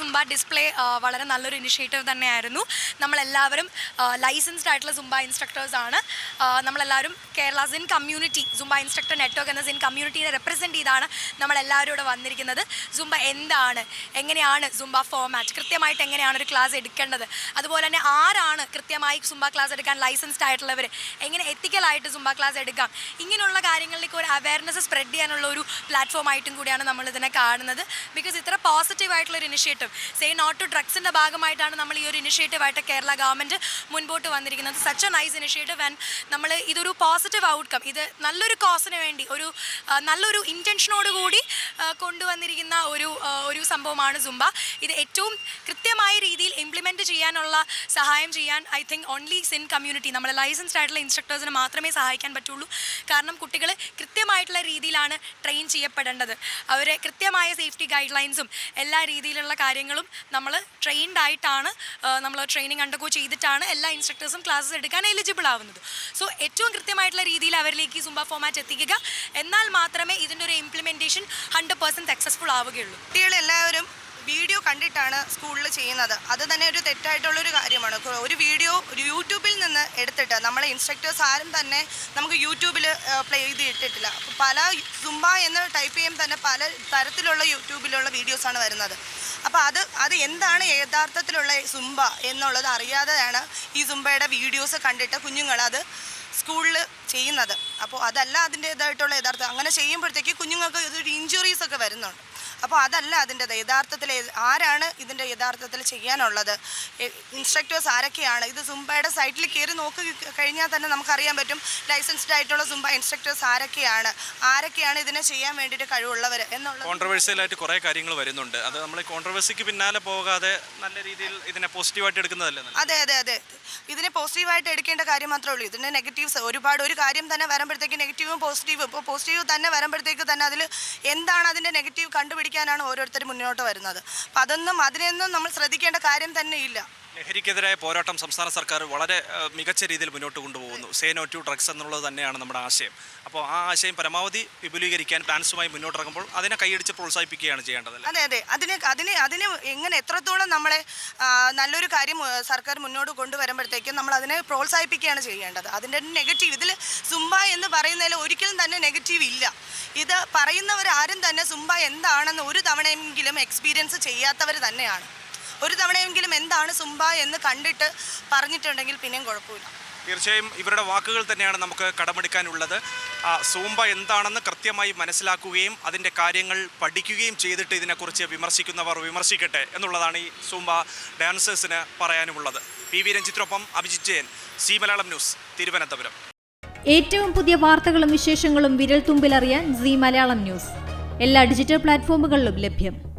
Zumba display വളരെ നല്ലൊരു initiative തന്നെയായിരുന്നു. നമ്മളെല്ലാവരും ലൈസൻസ്ഡ് ആയിട്ടുള്ള സുംബ ഇൻസ്ട്രക്ടേഴ്സ് ആണ്. ആ, നമ്മളെല്ലാവരും Kerala Zin community Zumba instructor network എന്ന സിൻ കമ്മ്യൂണിറ്റിയെ റെപ്രസെന്റ് ചെയ്താണ് നമ്മളെല്ലാവരും ഇവിടെ വന്നിരിക്കുന്നത്. സുംബ എന്താണ്? എങ്ങനെയാണ് സുംബ ഫോമാറ്റ് കൃത്യമായിട്ട് എങ്ങനെയാണ് ഒരു ക്ലാസ് എടുക്കേണ്ടത്? അതുപോലെ തന്നെ ആരാണ് കൃത്യമായി സുംബ ക്ലാസ് എടുക്കാൻ ലൈസൻസ്ഡ് ആയിട്ടുള്ളവർ എങ്ങനെ എത്തിക്കലായിട്ട് സുംബ ക്ലാസ് എടുക്കാം? ഇങ്ങനെയുള്ള കാര്യങ്ങളിലേക്ക് ഒരു അവയർനെസ് സ്പ്രെഡ് ചെയ്യാനുള്ള ഒരു പ്ലാറ്റ്ഫോം ആയിട്ടും കൂടിയാണ് നമ്മളിതിനെ കാണുന്നത്. ബിക്കോസ് ഇത്ര പോസിറ്റീവ് ആയിട്ടുള്ള ഒരു ഇനിഷ്യേറ്റീവ് സേ നോട്ട് ടു ഡ്രഗ്സിന്റെ ഭാഗമായിട്ടാണ് നമ്മൾ ഈ ഒരു ഇനിഷ്യേറ്റീവായിട്ട് കേരള ഗവൺമെന്റ് മുൻപോട്ട് വന്നിരിക്കുന്നത്. Such a nice initiative and നമ്മൾ ഇതൊരു പോസിറ്റീവ് ഔട്ട്കം ഇത് നല്ലൊരു കോസിന് വേണ്ടി ഒരു നല്ലൊരു ഇന്റൻഷനോട് കൂടി കൊണ്ടുവന്നിരിക്കുന്ന ഒരു ഒരു സംഭവമാണ് സുംബ ഇത് ഏറ്റവും കൃത്യമായ രീതിയിൽ ഇംപ്ലിമെന്റ് ചെയ്യാനുള്ള സഹായം ചെയ്യാൻ I think only Zin community നമ്മളെ ലൈസൻസ്ഡ് ആയിട്ടുള്ള ഇൻസ്ട്രക്ടേഴ്സിന് മാത്രമേ സഹായിക്കാൻ പറ്റുള്ളൂ. കാരണം കുട്ടികൾ കൃത്യമായിട്ടുള്ള രീതിയിലാണ് ട്രെയിൻ ചെയ്യപ്പെടേണ്ടത്. അവരെ കൃത്യമായ സേഫ്റ്റി ഗൈഡ് ലൈൻസും എല്ലാ രീതിയിലുള്ള കാര്യങ്ങളും നമ്മൾ ട്രെയിൻഡ് ആയിട്ടാണ് നമ്മൾ ട്രെയിനിങ് അണ്ടർഗോ ചെയ്തിട്ടാണ് എല്ലാ ഇൻസ്ട്രക്ടേഴ്സും ക്ലാസ്സസ് എടുക്കാൻ എലിജിബിൾ ആവുന്നത്. സോ ഏറ്റവും കൃത്യമായിട്ടുള്ള രീതിയിൽ അവരിലേക്ക് ഈ സുംബ ഫോമാറ്റ് എത്തിക്കുക. എന്നാൽ മാത്രമേ ഇതിന്റെ ഒരു ഇംപ്ലിമെന്റേഷൻ ഹൺഡ്രഡ് പെർസെന്റ് സക്സസ്ഫുൾ ആവുകയുള്ളൂ. കുട്ടികളെല്ലാവരും വീഡിയോ കണ്ടിട്ടാണ് സ്കൂളിൽ ചെയ്യുന്നത്. അത് തന്നെ ഒരു തെറ്റായിട്ടുള്ളൊരു കാര്യമാണ്. ഒരു വീഡിയോ ഒരു യൂട്യൂബിൽ നിന്ന് എടുത്തിട്ട് നമ്മളെ ഇൻസ്ട്രക്ടേഴ്സ് ആരും തന്നെ നമുക്ക് യൂട്യൂബിൽ പ്ലേ ചെയ്ത് ഇട്ടിട്ടില്ല പല സുംബ എന്ന് ടൈപ്പ് ചെയ്യുമ്പോൾ തന്നെ പല തരത്തിലുള്ള യൂട്യൂബിലുള്ള വീഡിയോസാണ് വരുന്നത്. അപ്പോൾ അത് അത് എന്താണ് യഥാർത്ഥത്തിലുള്ള സുംബ എന്നുള്ളത് അറിയാതെയാണ് ഈ സുംബയുടെ വീഡിയോസ് കണ്ടിട്ട് കുഞ്ഞുങ്ങൾ അത് സ്കൂളിൽ ചെയ്യുന്നത്. അപ്പോൾ അതല്ല അതിന്റേതായിട്ടുള്ള യഥാർത്ഥം. അങ്ങനെ ചെയ്യുമ്പോഴത്തേക്ക് കുഞ്ഞുങ്ങൾക്ക് ഇതൊരു ഇഞ്ചുറീസ് ഒക്കെ വരുന്നുണ്ട്. അപ്പോൾ അതല്ല അതിന്റെ യഥാർത്ഥത്തിൽ ആരാണ് ഇതിന്റെ യഥാർത്ഥത്തിൽ ചെയ്യാനുള്ളത്? ഇൻസ്ട്രക്ടേഴ്സ് ആരൊക്കെയാണ്? ഇത് സുംബയുടെ സൈറ്റിൽ കയറി നോക്കി കഴിഞ്ഞാൽ തന്നെ നമുക്കറിയാൻ പറ്റും ലൈസൻസ്ഡ് ആയിട്ടുള്ള സുംബ ഇൻസ്ട്രക്ടേഴ്സ് ആരൊക്കെയാണ്? ആരൊക്കെയാണ് ഇതിനെ ചെയ്യാൻ വേണ്ടിയിട്ട് കഴിവുള്ളവർ എന്നുള്ളത്. കോൺട്രവേഴ്സിയലായിട്ട് കുറേ കാര്യങ്ങൾ വരുന്നുണ്ട്. അത് നമ്മൾ കോൺട്രവേഴ്സിക്ക് പിന്നാലെ പോകാതെ നല്ല രീതിയിൽ ഇതിനെ പോസിറ്റീവായിട്ട് എടുക്കുന്നതല്ലേ അതെ അതെ അതെ. ഇതിനെ പോസിറ്റീവായിട്ട് എടുക്കേണ്ട കാര്യം മാത്രമേ ഉള്ളൂ. ഇതിന്റെ നെഗറ്റീവ്സ് ഒരുപാട് ഒരു കാര്യം തന്നെ വരുമ്പോഴത്തേക്ക് നെഗറ്റീവും പോസിറ്റീവും ഇപ്പോൾ പോസിറ്റീവ് തന്നെ വരുമ്പോഴത്തേക്ക് തന്നെ അതിൽ എന്താണ് അതിന്റെ നെഗറ്റീവ് കണ്ടുപിടിക്കാനാണ് ഓരോരുത്തർ മുന്നോട്ട് വരുന്നത്. അപ്പം അതൊന്നും അതിനെയൊന്നും നമ്മൾ ശ്രദ്ധിക്കേണ്ട കാര്യം തന്നെയില്ല. ലഹരിക്കെതിരായ പോരാട്ടം സംസ്ഥാന സർക്കാർ വളരെ മികച്ച രീതിയിൽ മുന്നോട്ട് കൊണ്ടുപോകുന്നു. സേ നോ ടു ഡ്രഗ്സ് എന്നുള്ളത് തന്നെയാണ് നമ്മുടെ ആശയം. അപ്പോൾ ആ ആശയം പരമാവധി വിപുലീകരിക്കാൻ പ്ലാൻസുമായി മുന്നോട്ടിറങ്ങുമ്പോൾ അതിനെ കൈയടിച്ച് പ്രോത്സാഹിപ്പിക്കുകയാണ് ചെയ്യേണ്ടത് അതെ അതെ. അതിന് അതിന് അതിന് എങ്ങനെ എത്രത്തോളം നമ്മളെ നല്ലൊരു കാര്യം സർക്കാർ മുന്നോട്ട് കൊണ്ടുവരുമ്പോഴത്തേക്കും നമ്മൾ അതിനെ പ്രോത്സാഹിപ്പിക്കുകയാണ് ചെയ്യേണ്ടത്. അതിന്റെ നെഗറ്റീവ്. ഇതിൽ സുംബ എന്ന് പറയുന്നതിൽ ഒരിക്കലും തന്നെ നെഗറ്റീവ് ഇല്ല. ഇത് പറയുന്നവരാരും തന്നെ സുംബ എന്താണെന്ന് ഒരു തവണയെങ്കിലും എക്സ്പീരിയൻസ് ചെയ്യാത്തവർ തന്നെയാണ്. ഒരു തവണയെങ്കിലും എന്താണ് സുംബ എന്ന് കണ്ടിട്ട് പറഞ്ഞിട്ടുണ്ടെങ്കിൽ പിന്നെയും കുഴപ്പമില്ല. തീർച്ചയായും ഇവരുടെ വാക്കുകൾ തന്നെയാണ് നമുക്ക് കടമെടുക്കാനുള്ളത്. ആ, സൂംബ എന്താണെന്ന് കൃത്യമായി മനസ്സിലാക്കുകയും അതിന്റെ കാര്യങ്ങൾ പഠിക്കുകയും ചെയ്തിട്ട് ഇതിനെക്കുറിച്ച് വിമർശിക്കുന്നവർ വിമർശിക്കട്ടെ എന്നുള്ളതാണ് ഈ സൂംബ ഡാൻസേഴ്സിന് പറയാനുമുള്ളത്. പി വി രഞ്ജിത്തിനൊപ്പം അഭിജിത് ജയൻ സി മലയാളം ന്യൂസ് തിരുവനന്തപുരം. ഏറ്റവും പുതിയ വാർത്തകളും വിശേഷങ്ങളും വിരൽ തുമ്പിലറിയാൻ സി മലയാളം ന്യൂസ്. എല്ലാ ഡിജിറ്റൽ പ്ലാറ്റ്ഫോമുകളിലും ലഭ്യം.